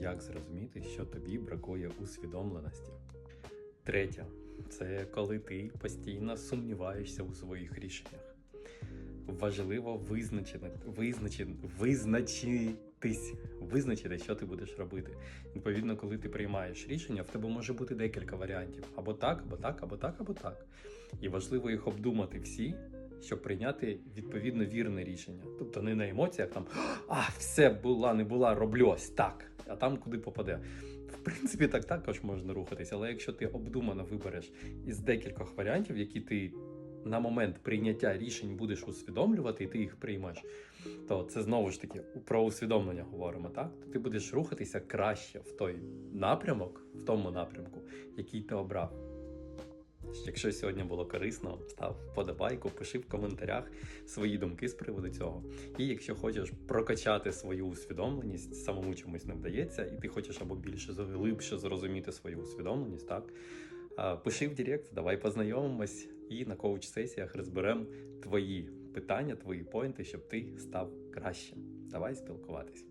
як зрозуміти, що тобі бракує усвідомленості. Третє це коли ти постійно сумніваєшся у своїх рішеннях. Важливо визначити, визначити, визначитись, визначити, що ти будеш робити. Відповідно, коли ти приймаєш рішення, в тебе може бути декілька варіантів: або так, або так, або так, або так. І важливо їх обдумати всі, щоб прийняти відповідно вірне рішення. Тобто не на емоціях там а, все була, не була, роблю ось так, а там куди попаде. В принципі, так також можна рухатись, але якщо ти обдумано вибереш із декількох варіантів, які ти на момент прийняття рішень будеш усвідомлювати, і ти їх приймеш, то це знову ж таки про усвідомлення говоримо, так? То ти будеш рухатися краще в той напрямок, в тому напрямку, який ти обрав. Якщо сьогодні було корисно, став вподобайку, пиши в коментарях свої думки з приводу цього. І якщо хочеш прокачати свою усвідомленість, самому чомусь не вдається, і ти хочеш або більше глибше зрозуміти свою усвідомленість, так пиши в Директ, давай познайомимось і на коуч-сесіях розберемо твої питання, твої поінти, щоб ти став кращим. Давай спілкуватись.